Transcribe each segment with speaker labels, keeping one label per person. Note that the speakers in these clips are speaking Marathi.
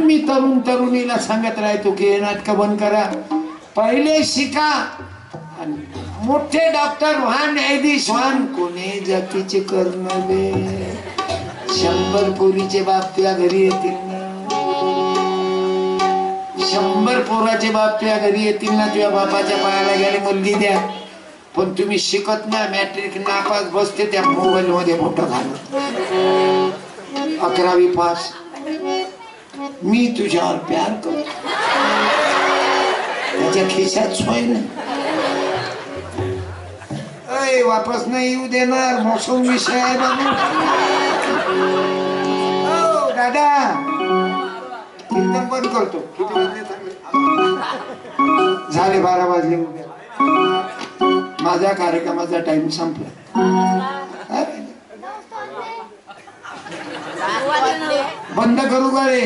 Speaker 1: म्हणून मी तरुण तरुणीला सांगत राहतो की हे नाटक बंद करा. पहिले शिका. आणि मोठे डॉक्टर व्हा न्यायाधीश व्हान. कोणी जातीचे कर्णवे शंभर पोरीचे बाप त्या घरी येतील ना. शंभर पोराचे बाप तुझ्या घरी येतील ना. तुझ्या बापाच्या पायाला गेले मुलगी द्या. पण तुम्ही शिकत ना मॅट्रिक नापास बसते त्या मोबाईल मध्ये मोठं झालं अकरावी पास. मी तुझ्यावर प्यार करतो त्याच्या खिशात सोय नाही. वापस नाही येऊ देणार मोसम विषय आहे बाबू. हो, दादा. कीर्तन बंद करतो. झाले बारा वाजले उद्या. माझ्या कार्यक्रमाचा टाइम संपला. बंद करू का रे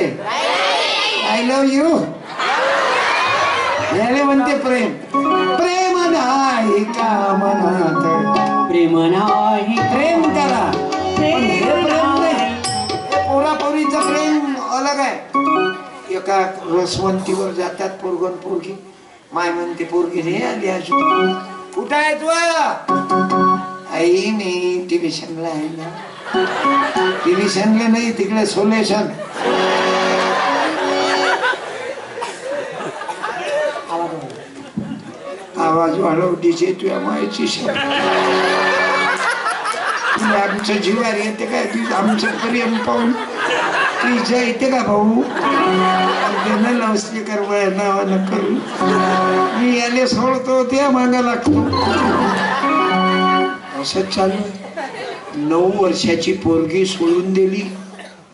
Speaker 1: आय लव्ह यू याले म्हणते प्रेम. प्रेम नाही का मनात?
Speaker 2: प्रेम नाही.
Speaker 1: प्रेम करा नाही. पोरापोरीचं प्रेम अलग आहे. एका रसवंतीवर जातात पोरगण पोरगी. माय म्हणते पोरगी रे आली कुठं आहे तू? नाही मी टिव्हिशनला आहे ना टिव्हिशनला नाही तिकडे सोलेशन आवाज वाढव डीजे तुझ्या मायची तुला आमचं जीवार येते काय? तुझं आमचं प्रेम पाहून. तुझ्या येते का भाऊ? त्यानं लावसली कर वया नावानं करू मी याले सोडतो त्या मागा लागतो. असंच चालू नऊ वर्षाची पोरगी सोडून दिली.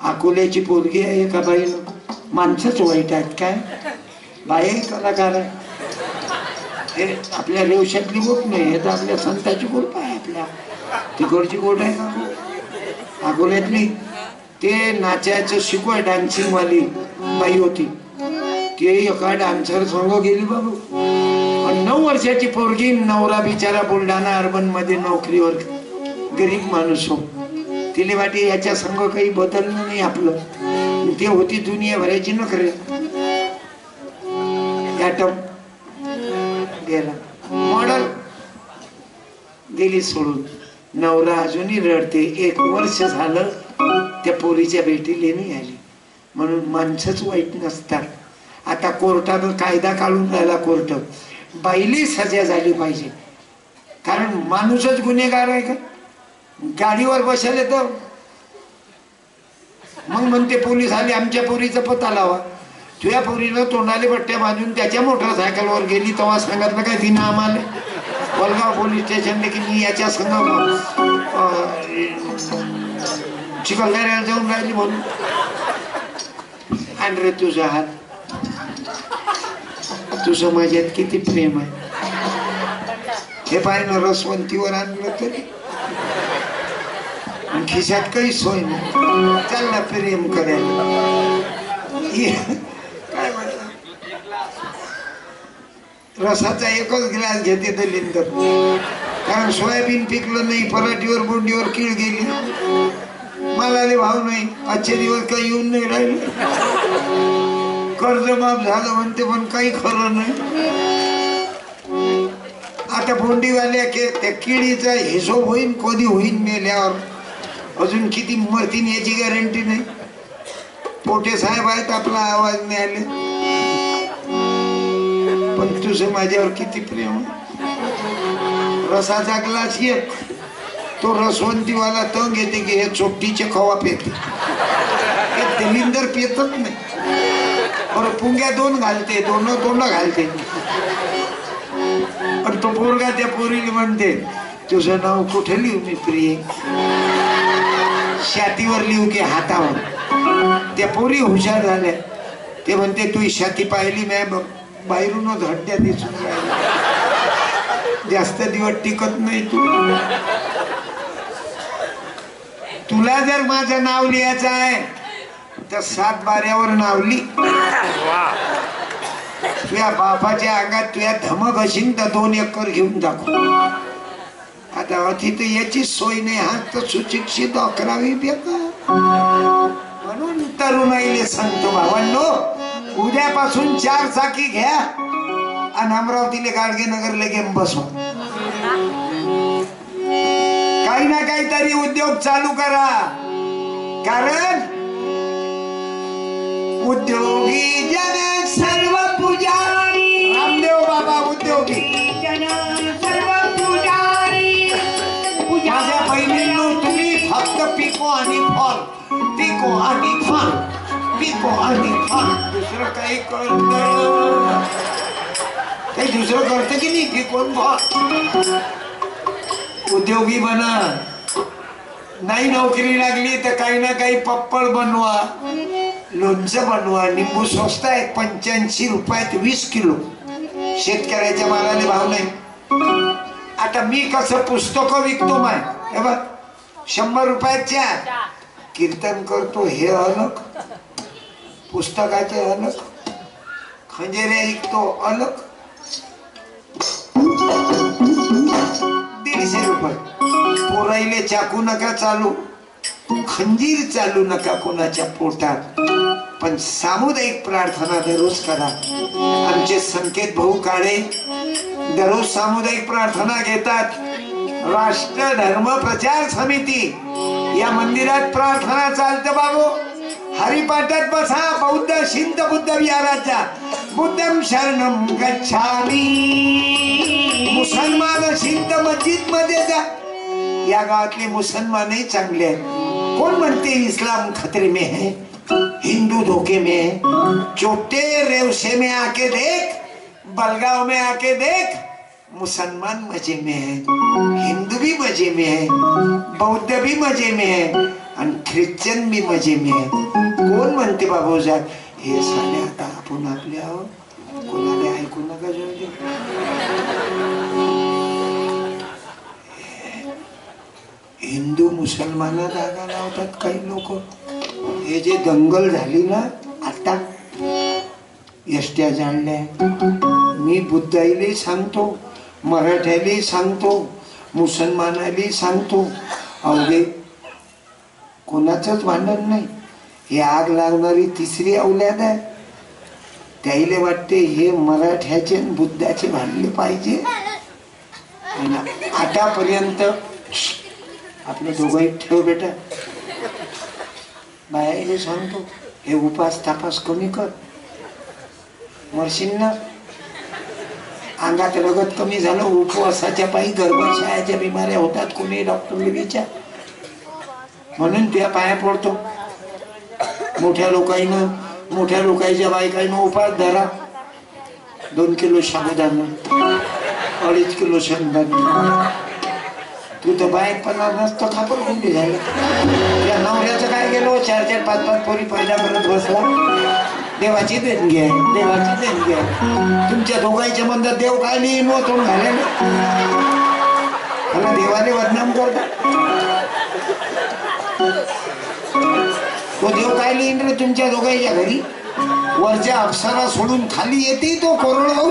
Speaker 1: अकोल्याची पोरगी आहे का बाईनं माणसंच वाईट आहेत काय? बाई कलाकार आहे. हे आपल्या रेवशातली गोट नाही हे तर आपल्या संताची गोट आहे आपल्या. तिकडची गोट आहे का? अकोल्यातली. ते नाचायचं शिकवाय डान्सिंगवाली बाई होती. ते एका डान्सर संग गेली बाबू. नऊ वर्षाची पोरगी नवरा बिचारा बुलढाणा अर्बनमध्ये नोकरीवर गरीब माणूस हो. तिने वाटे याच्या संग काही बदललं नाही आपलं. ते होती दुनिया भरायची नखरे गेला. मॉडल गेली सोडून. नवरा अजूनही रडते. एक वर्ष झालं त्या पोरीच्या भेटीला नाही आली. म्हणून माणसंच वाईट नसतात. आता कोर्टानं कायदा काढून राहिला कोर्ट. बाईली सजा झाली पाहिजे. कारण माणूसच गुन्हेगार आहे का? गाडीवर बसले तर मग म्हणते पोलीस आले आमच्या पोरीचा पत्ता लावा. तुझ्या पोरीनं तोंडाले बट्ट्या बांधून त्याच्या मोटरसायकलवर गेली तेव्हा सांगितलं काय तिनं आम्हाला कोलगाव पोलीस स्टेशनले की मी याच्या संग चिखलदऱ्याला जाऊन राहिली म्हणून. आणि रे तुझा हात. तुझं माझ्यात किती प्रेम आहे? हे ना रसवंतीवर आणलं तरी? खिशात काही सोय नाही. चालला प्रेम करायला. काय म्हटलं? रसाचा एकच ग्लास घेते तर कारण सोयाबीन पिकलं नाही पराठीवर बोंडीवर किळ गेली. मला भाव नाही. आजचे दिवस काही येऊन नाही राहिले. कर्ज माफ झालं म्हणते पण काही खरं नाही. आता भोंडीवाल्या के त्या किडीचा हिशोब होईन कधी होईन मेल्यावर. अजून किती मरतीन याची गॅरंटी नाही. पोटे साहेब आहेत आपला आवाज नाही आले पण तुझं माझ्यावर किती प्रेम रसाचा ग्लास येत तो रसवंतीवाला तंग येते की हे चोपटीचे खवा पेते. हे दिलिंदर पेतच नाही. बरं पुंग्या दोन घालते दोन तोंड घालते. पण तो पोरगा त्या पोरीला म्हणते तुझं नाव कुठे लिहू मी प्रिय? छातीवर लिहू की हातावर. त्या पोरी हुशार झाल्या. ते म्हणते तू छाती पाहिली मॅ बाहेरूनच हड्ड्या दिसून जास्त दिवस टिकत नाही तू. तुला जर माझं नाव लिहायचं आहे तर सात बाऱ्यावर नाव लिह तुझ्या बापाच्या अंगात तुझ्या धमक असेल तर दोन एकर घेऊन दाखव. आता तर याची सोय नाही हा तर सुशिक्षित अकरावी बेकार. म्हणून तरुणाईले सांगतो भावांनो उद्यापासून चार चाकी घ्या आणि अमरावतीले गाडगे नगरला गेम बसवा. काही ना काहीतरी उद्योग चालू करा. कारण उद्योगी जन सर्व पुजारी। रामदेव बाबा उद्योगी। माझ्या बहिणींनो तुम्ही फक्त पिको आणि फॉल पिको आणि फॉल पिको आणि फॉल दुसरं काही कळत नाही। काही दुसरं करतं की नाही पिको फॉल उद्योगी बना। नाही नोकरी लागली तर काही ना काही पप्पड बनवा। लोणचं बनवा निंबू स्वस्त आहे पंच्याऐंशी रुपयात वीस किलो. शेतकऱ्याच्या मालाने भाव नाही. आता मी कसं पुस्तक विकतो माय? हे बघ शंभर रुपयात चार कीर्तन करतो हे अलग. पुस्तकाचे अलग. खंजेरे विकतो अलग. दीडशे रुपये. पोराईले चाकू नका चालू. खंजीर चालू नका कोणाच्या पोटात. पण सामुदायिक प्रार्थना दररोज करा. आमचे संकेत भाऊ काळे दररोज सामुदायिक प्रार्थना घेतात. राष्ट्र धर्म प्रचार समिती. या मंदिरात प्रार्थना चालतं बाबू. हरिपाठात बसा बौद्ध शिंद बुद्ध विहाराचा बुद्धम शरणम गच्छामी. मुसलमान शिंद मस्जिदमध्ये जा. या गावातले मुसलमानही चांगले आहेत. कोण म्हणते इस्लाम खतरे में है? हिंदू धोखे में है। चोटे रेवसे में आके देख बलगाव में आके देख मुसलमान मजे में है हिंदू भी मजे में है बौद्ध भी मजे में है आणि ख्रिश्चन भी मजे में है। कोण म्हणते बाबू साहेब हे साले आता आपण आपल्या कोणाला ऐकू नका जाऊ हिंदू मुसलमाना जागा लावतात काही लोक. हे जे दंगल झाली ना आता एसट्या जाणल्या मी बुद्धाईलाही सांगतो मराठ्यालाही सांगतो मुसलमानालाही सांगतो. अवघे कोणाचंच भांडण नाही. हे आग लागणारी तिसरी अवल्याद आहे. त्याईले वाटते हे मराठ्याचे आणि बुद्धाचे भांडले पाहिजे. आतापर्यंत आपले दोघंही ठेव बेटा. बायाले सांगतो हे उपास तापास कमी कर. मरशील ना अंगात रगत कमी झालं उपवासाच्या पायी गर्भाशयाच्या बिमाऱ्या होतात कोणी डॉक्टरने विचार. म्हणून त्या पाया पडतो. मोठ्या लोकांना मोठ्या लोकांच्या बायकाईनं उपास धरा. दोन किलो साबुदाणा अडीच किलो शेंगदाणा. तू तर बाहेर पण नसतो खापर गुंडी झालं. त्या नवऱ्याचं काय गेलो? चार चार पाच पाच पोरी पैदा करत बसला देवाची देणगी आहे देवाची देणगी आहे. तुमच्या दोघांच्या मंदात देव काय नाही तोंड घाले मला देवाने बदनाम करता. तो देव काय लिहिन रे तुमच्या दोघांच्या घरी? वरच्या अप्सरा सोडून खाली येते तो कोरडो